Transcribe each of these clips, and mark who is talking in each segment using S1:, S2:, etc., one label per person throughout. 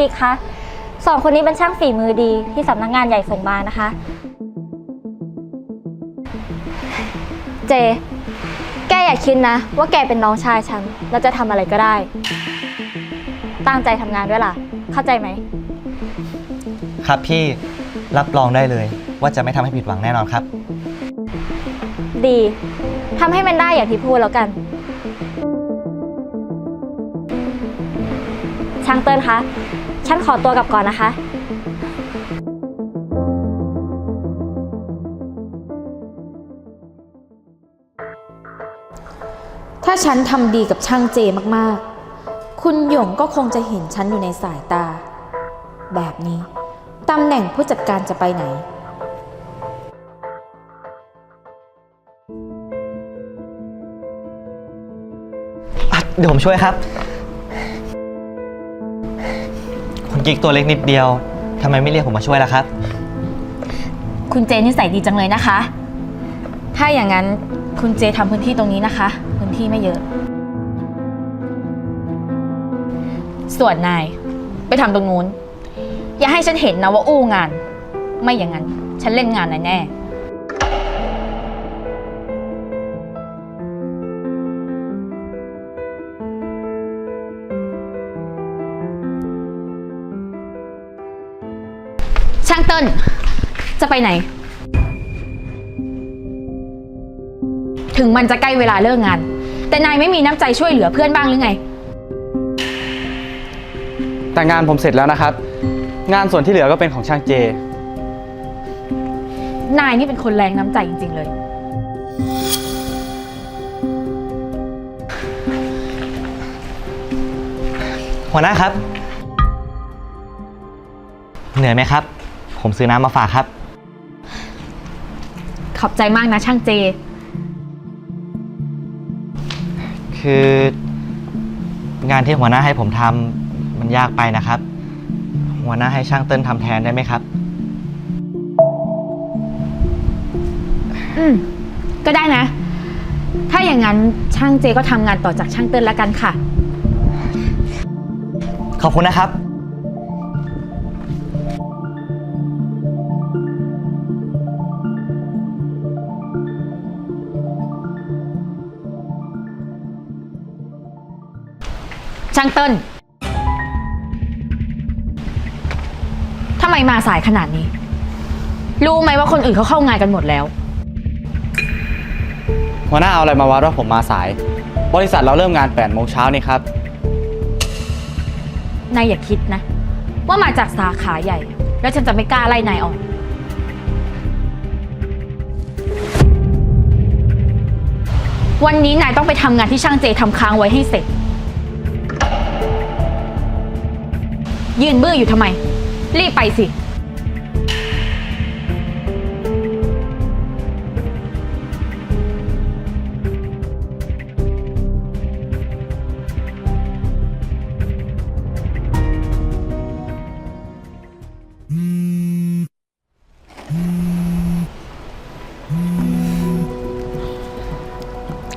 S1: กิ๊กคะสองคนนี้เป็นช่างฝีมือดีที่สำนักงานใหญ่ส่งมานะคะ เจ แกอย่าคิดนะ ว่าแกเป็นน้องชายฉันแล้วจะทำอะไรก็ได้ ตั้งใจทำงานด้วยล่ะ เข้าใจไหม
S2: ครับพี่รับรองได้เลย ว่าจะไม่ทำให้ผิดหวังแน่นอนครับ
S1: ดีทำให้มันได้อย่างที่พูดแล้วกัน ช่างเติ้ลคะ ฉันขอตัวกลับก่อนนะคะ
S3: ถ้าฉันทำดีกับช่างเจมากๆ คุณหยงก็คงจะเห็นฉันอยู่ในสายตา แบบนี้ตำแหน่งผู้จัดการจะไปไหน
S2: อะเดี๋ยวผมช่วยครับคุณ กิ๊กตัวเล็กนิดเดียวทำไมไม่เรียกผมมาช่วยล่ะครับ
S3: คุณเจนิสัยดีจังเลยนะคะ ถ้าอย่างนั้นคุณเจทำพื้นที่ตรงนี้นะคะ พื้นที่ไม่เยอะ ส่วนนาย ไปทำตรงนู้น อย่าให้ฉันเห็นนะว่าอู้งาน ไม่อย่างนั้น ฉันเล่นงานนายแน่ ติ้ลจะไปไหน ถึงมันจะใกล้เวลาเลิกงาน แต่นายไม่มีน้ำใจช่วยเหลือเพื่อนบ้างหรือไง
S4: แต่งานผมเสร็จแล้วนะครับ งานส่วนที่เหลือก็เป็นของช่างเจ
S3: นายนี่เป็นคนแรงน้ำใจจริง ๆ เลย
S2: หัวหน้าครับ เหนื่อยไหมครับ ผมซื้อน้ำมาฝากครับ
S3: ขอบใจมากนะช่างเจ
S2: คืองานที่หัวหน้าให้ผมทำมันยากไปนะครับ หัวหน้าให้ช่างเติ้ลทำแทนได้ไหมครับ
S3: อืม ก็ได้นะ ถ้าอย่างนั้นช่างเจก็ทำงานต่อจากช่างเติ้ลแล้วกันค่ะ
S2: ขอบคุณนะครับ
S3: ช่างเติ้ลทำไมมาสายขนาดนี้ รู้ไหมว่าคนอื่นเขาเข้างานกันหมดแล้ว
S4: หัวหน้าเอาอะไรมาวัดว่าผมมาสาย บริษัทเราเริ่มงาน8โมงเช้านี่ครับ
S3: นายอย่าคิดนะ ว่ามาจากสาขาใหญ่ แล้วฉันจะไม่กล้าไล่นายออก วันนี้นายต้องไปทำงานที่ช่างเจทำค้างไว้ให้เสร็จ ยืนบื้ออยู่ทำไม รีบไปสิ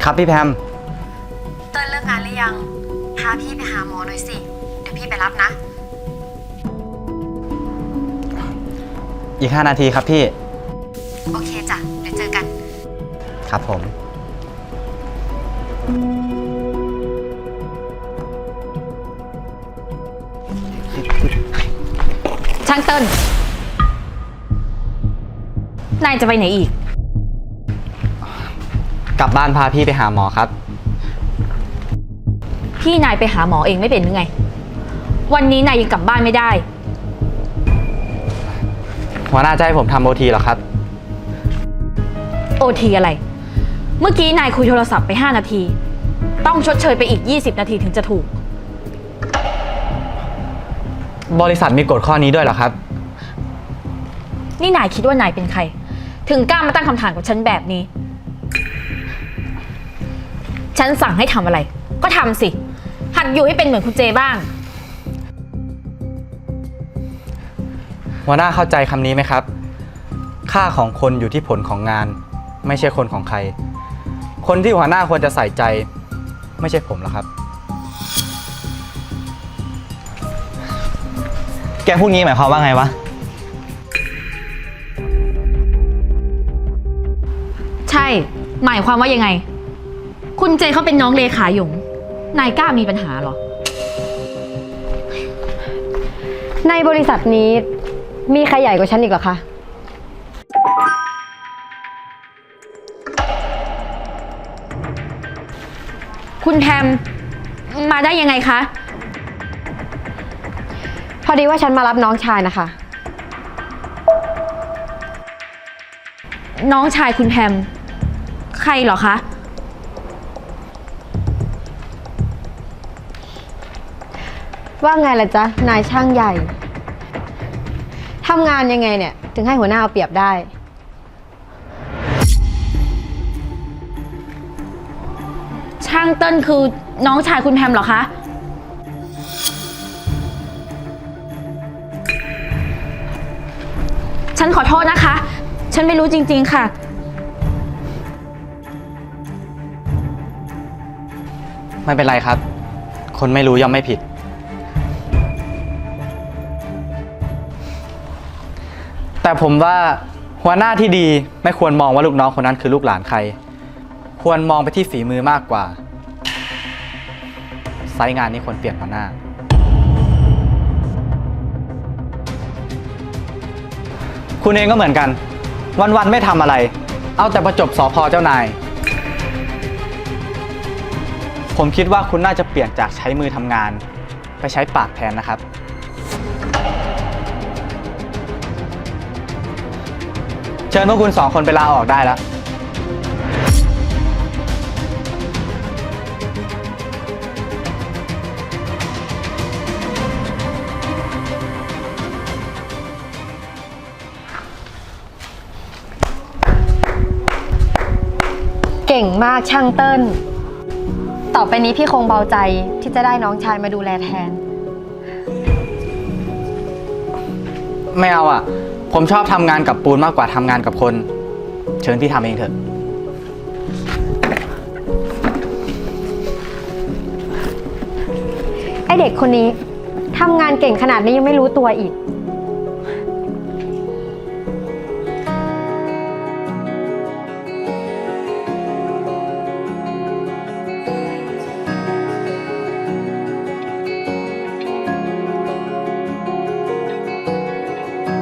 S4: ครับพี่แพม
S5: เต้ยเลิกงานหรือยัง พาพี่ไปหาหมอหน่อยสิ เดี๋ยวพี่ไปรับนะ
S4: อีก 5 นาทีครับพี่
S5: โอเคจ้ะ เดี๋ยวเจอกัน
S4: ครับผม
S3: ช่างเติ้ลนายจะไปไหนอีก
S4: กลับบ้านพาพี่ไปหาหมอครับ
S3: พี่นายไปหาหมอเองไม่เป็นหรือไง วันนี้นายยังกลับบ้านไม่ได้
S4: หัวหน้าจะให้ผมทำโอทีเหรอครับ
S3: โอทีอะไร เมื่อกี้นายคุยโทรศัพท์ไป 5 นาที ต้องชดเชยไปอีก 20 นาทีถึงจะถูก
S4: บริษัทมีกฎข้อนี้ด้วยเหรอครับ
S3: นี่นายคิดว่านายเป็นใคร ถึงกล้ามาตั้งคำถามกับฉันแบบนี้ ฉันสั่งให้ทำอะไร ก็ทำสิ หัดอยู่ให้เป็นเหมือนคุณเจบ้าง
S4: หัวหน้าเข้าใจคำนี้ไหมครับ ค่าของคนอยู่ที่ผลของงาน ไม่ใช่คนของใคร คนที่หัวหน้าควรจะใส่ใจ ไม่ใช่ผมหรอกครับ
S2: แกพูดงี้หมายความว่าไงวะ
S3: ใช่ หมายความว่ายังไง คุณเจเขาเป็นน้องเลขาหยง นายกล้ามีปัญหาเหรอ
S6: ในบริษัทนี้ มีใครใหญ่กว่าฉันอีกเหรอคะ
S3: คุณแพมมาได้ยังไงคะ
S6: พอดีว่าฉันมารับน้องชายนะคะ
S3: น้องชายคุณแพมใครเหรอคะ
S6: ว่าไงล่ะจ๊ะ นายช่างใหญ่ ทำงานยังไงเนี่ย ถึงให้หัวหน้าเอาเปรียบได้
S3: ช่างเติ้ลคือน้องชายคุณแพมเหรอคะ ฉันขอโทษนะคะ ฉันไม่รู้จริงๆค่ะ
S4: ไม่เป็นไรครับ คนไม่รู้ย่อมไม่ผิด แต่ผมว่าหัวหน้าที่ดีไม่ควรมองว่าลูกน้องคนนั้นคือลูกหลานใคร ควรมองไปที่ฝีมือมากกว่า ไซต์งานนี้ควรเปลี่ยนหัวหน้า คุณเองก็เหมือนกัน วันๆไม่ทำอะไร เอาแต่ประจบสอพอเจ้านาย ผมคิดว่าคุณน่าจะเปลี่ยนจากใช้มือทำงาน ไปใช้ปากแทนนะครับ ชิญพวกคุณสองคนไปลาออกได้แล้ว
S6: เก่งมากช่างเติ้ล ต่อไปนี้พี่คงเบาใจที่จะได้น้องชายมาดูแลแทน
S4: ไม่เอาอะ ผมชอบทำงานกับปูนมากกว่าทำงานกับคน เชิญพี่ทำเองเถอะ
S6: ไอเด็กคนนี้ทำงานเก่งขนาดนี้ยังไม่รู้ตัวอีก